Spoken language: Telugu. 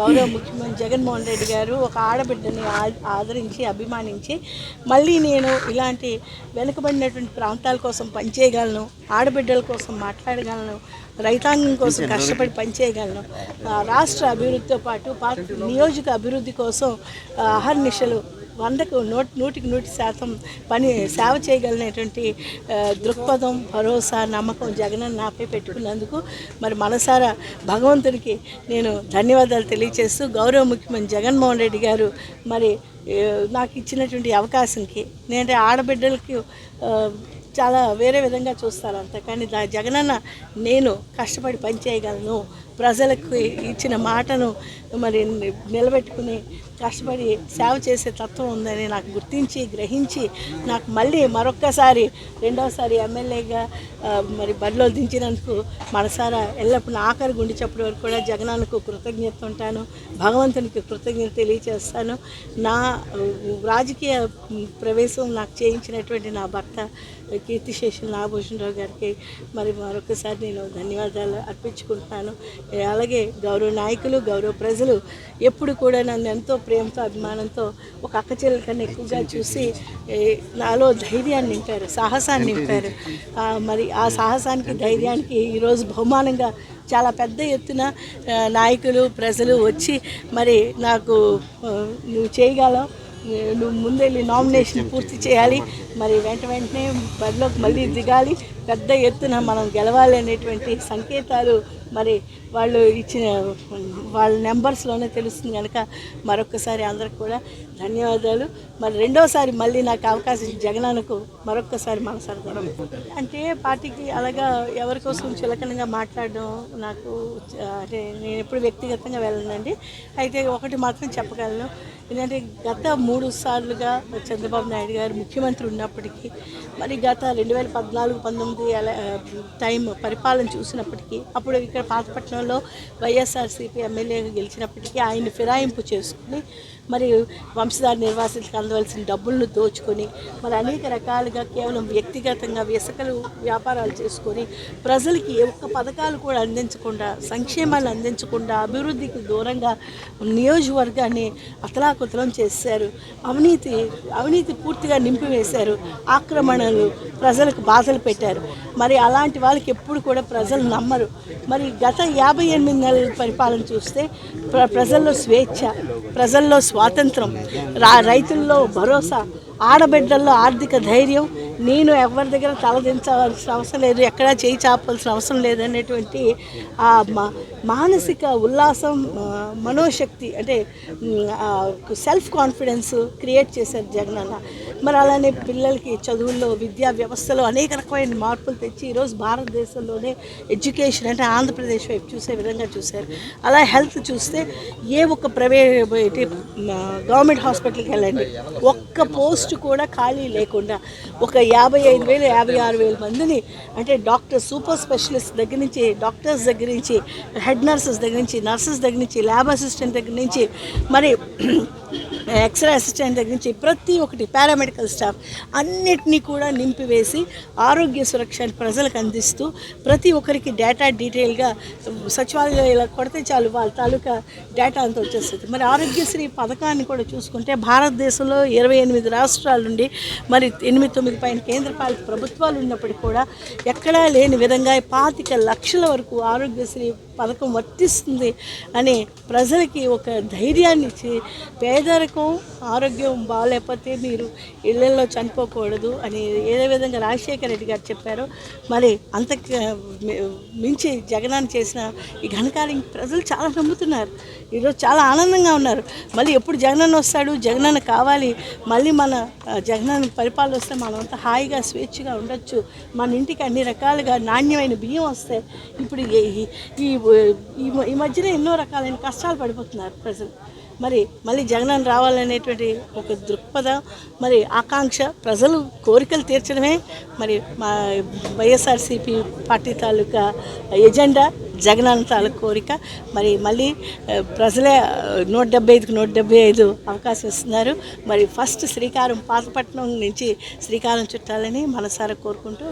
గౌరవ ముఖ్యమంత్రి జగన్మోహన్ రెడ్డి గారు ఒక ఆడబిడ్డని ఆ- ఆదరించి అభిమానించి మళ్ళీ నేను ఇలాంటి వెనుకబడినటువంటి ప్రాంతాల కోసం పనిచేయగలను ఆడబిడ్డల కోసం మాట్లాడగలను రైతాంగం కోసం కష్టపడి పనిచేయగలను. రాష్ట్ర అభివృద్ధితో పాటు పా నియోజక అభివృద్ధి కోసం అహర్నిశలు వందకు నూటి నూటికి నూటి శాతం పని సేవ చేయగలిగినటువంటి దృక్పథం భరోసా నమ్మకం జగనన్న నాపై పెట్టుకున్నందుకు మరి మనసారా భగవంతునికి నేను ధన్యవాదాలు తెలియజేస్తూ గౌరవ ముఖ్యమంత్రి జగన్మోహన్ రెడ్డి గారు మరి నాకు ఇచ్చినటువంటి అవకాశంకి నేను ఆడబిడ్డలకి చాలా వేరే విధంగా చూస్తారు అంత. కానీ దా జగనన్న నేను కష్టపడి పనిచేయగలను ప్రజలకు ఇచ్చిన మాటను మరి నిలబెట్టుకుని కష్టపడి సేవ చేసే తత్వం ఉందని నాకు గుర్తించి గ్రహించి నాకు మళ్ళీ మరొక్కసారి రెండవసారి ఎమ్మెల్యేగా మరి బరిలో దించినందుకు మనసారా ఎల్లప్పుడు నా ఆఖరి గుండి వరకు కూడా జగనానికి కృతజ్ఞత ఉంటాను భగవంతునికి కృతజ్ఞత తెలియచేస్తాను. నా రాజకీయ ప్రవేశం నాకు చేయించినటువంటి నా భర్త కీర్తిశేషులు నాగభూషణరావు గారికి మరి మరొకసారి నేను ధన్యవాదాలు అర్పించుకుంటున్నాను. అలాగే గౌరవ నాయకులు గౌరవ ప్రజలు ఎప్పుడు కూడా నన్ను ఎంతో ప్రేమతో అభిమానంతో ఒక అక్క చెల్లెల కన్నా ఎక్కువగా చూసి నాలో ధైర్యాన్ని నింపారు సాహసాన్ని నింపారు. మరి ఆ సాహసానికి ధైర్యానికి ఈరోజు బహుమానంగా చాలా పెద్ద ఎత్తున నాయకులు ప్రజలు వచ్చి మరి నాకు నువ్వు చేయగలవు నువ్వు ముందెళ్ళి నామినేషన్ పూర్తి చేయాలి మరి వెంట వెంటనే బరిలోకి మళ్ళీ దిగాలి పెద్ద ఎత్తున మనం గెలవాలి అనేటువంటి సంకేతాలు మరి వాళ్ళు ఇచ్చిన వాళ్ళ నెంబర్స్లోనే తెలుస్తుంది కనుక మరొకసారి అందరికి కూడా ధన్యవాదాలు. మరి రెండోసారి మళ్ళీ నాకు అవకాశం ఇచ్చిన జగనాన్నకు మరొక్కసారి మనసారి అంటే పార్టీకి అలాగా ఎవరి కోసం చులకనగా మాట్లాడడం నాకు అంటే నేను ఎప్పుడు వ్యక్తిగతంగా వెళ్ళనండి. అయితే ఒకటి మాత్రం చెప్పగలను. ఎందుకంటే గత మూడు సార్లుగా చంద్రబాబు నాయుడు గారు ముఖ్యమంత్రి ఉన్నప్పటికీ మరి గత రెండు వేల పద్నాలుగు పంతొమ్మిది అలా టైం పరిపాలన చూసినప్పటికీ అప్పుడు ఇక్కడ పాతపట్నంలో వైఎస్ఆర్సీపీ ఎమ్మెల్యేగా గెలిచినప్పటికీ ఆయన్ని ఫిరాయింపు చేసుకుని మరి వంశధార నిర్వాసితులకు అందవలసిన డబ్బులను దోచుకొని మరి అనేక రకాలుగా కేవలం వ్యక్తిగతంగా ఇసుకలు వ్యాపారాలు చేసుకొని ప్రజలకి ఒక్క పథకాలు కూడా అందించకుండా సంక్షేమాలు అందించకుండా అభివృద్ధికి దూరంగా నియోజకవర్గాన్ని అతలాకుతలం చేశారు. అవినీతి అవినీతి పూర్తిగా నింపివేశారు. ఆక్రమణలు ప్రజలకు బాధలు పెట్టారు. మరి అలాంటి వాళ్ళకి ఎప్పుడు కూడా ప్రజలు నమ్మరు. మరి గత యాభై ఎనిమిది నెలల పరిపాలన చూస్తే ప్ర ప్రజల్లో స్వేచ్ఛ ప్రజల్లో స్వాతంత్రం. రా రైతుల్లో భరోసా ఆడబిడ్డల్లో ఆర్థిక ధైర్యం. నేను ఎవరి దగ్గర తలదించవలసిన అవసరం లేదు ఎక్కడా చేయి చాపాల్సిన అవసరం లేదనేటువంటి మానసిక ఉల్లాసం మనోశక్తి అంటే సెల్ఫ్ కాన్ఫిడెన్స్ క్రియేట్ చేశారు జగనన్న మరి అలానే పిల్లలకి చదువుల్లో విద్యా వ్యవస్థలో అనేక రకమైన మార్పులు తెచ్చి ఈరోజు భారతదేశంలోనే ఎడ్యుకేషన్ అంటే ఆంధ్రప్రదేశ్ వైపు చూసే విధంగా చూశారు. అలా హెల్త్ చూస్తే ఏ ఒక్క ప్రైవేట్ గవర్నమెంట్ హాస్పిటల్కి వెళ్ళండి. ఒక్క పోస్ట్ కూడా ఖాళీ లేకుండా ఒక యాభై ఐదు వేలు యాభై ఆరు వేల మందిని అంటే డాక్టర్ సూపర్ స్పెషలిస్ట్ దగ్గర నుంచి డాక్టర్స్ దగ్గర నుంచి హెడ్ నర్సెస్ దగ్గర నుంచి నర్సెస్ దగ్గర నుంచి ల్యాబ్ అసిస్టెంట్ దగ్గర నుంచి మరి ఎక్స్రే అసిస్టెంట్ దగ్గర నుంచి ప్రతి ఒక్కటి పారామెడికల్ స్టాఫ్ అన్నిటినీ కూడా నింపివేసి ఆరోగ్య సురక్షను ప్రజలకు అందిస్తూ ప్రతి ఒక్కరికి డేటా డీటెయిల్గా సచివాలయంలో ఇలా కొడితే చాలు వాళ్ళ తాలూకా డేటా అంతా వచ్చేస్తుంది. మరి ఆరోగ్యశ్రీ పథకాన్ని కూడా చూసుకుంటే భారతదేశంలో ఇరవై ఎనిమిది రాష్ట్రాల నుండి మరి ఎనిమిది తొమ్మిది పైన కేంద్రపాలిత ప్రభుత్వాలు ఉన్నప్పటికీ కూడా ఎక్కడా లేని విధంగా పాతిక లక్షల వరకు ఆరోగ్యశ్రీ పథకం వర్తిస్తుంది అని ప్రజలకి ఒక ధైర్యాన్ని ఇచ్చి పేదరికం ఆరోగ్యం బాగాలేకపోతే మీరు ఇళ్ళలో చనిపోకూడదు అని ఏదే విధంగా రాజశేఖర రెడ్డి గారు చెప్పారో మరి అంత మించి జగనాన్ని చేసిన ఈ ఘనకార్యం ప్రజలు చాలా నమ్ముతున్నారు. ఈరోజు చాలా ఆనందంగా ఉన్నారు. మళ్ళీ ఎప్పుడు జగనన్న వస్తాడు జగనన్న కావాలి మళ్ళీ మన జగనన్న పరిపాలన వస్తే మనమంతా హాయిగా స్వేచ్ఛగా ఉండొచ్చు. మన ఇంటికి అన్ని రకాలుగా నాణ్యమైన బియ్యం వస్తాయి ఇప్పుడు ఈ ఈ- ఈ మధ్యన ఎన్నో రకాలైన కష్టాలు పడిపోతున్నారు ప్రజలు. మరి మళ్ళీ జగనన్న రావాలనేటువంటి ఒక దృక్పథం మరి ఆకాంక్ష ప్రజలు కోరికలు తీర్చడమే మరి మా వైఎస్ఆర్సీపీ పార్టీ తాలూకా ఎజెండా జగనన్న తాలూకా కోరిక. మరి మళ్ళీ ప్రజలే నూట డెబ్బై ఐదుకు నూట డెబ్బై ఐదు అవకాశం ఇస్తున్నారు. మరి ఫస్ట్ శ్రీకారం పాతపట్నం నుంచి శ్రీకారం చుట్టాలని మనసారా కోరుకుంటూ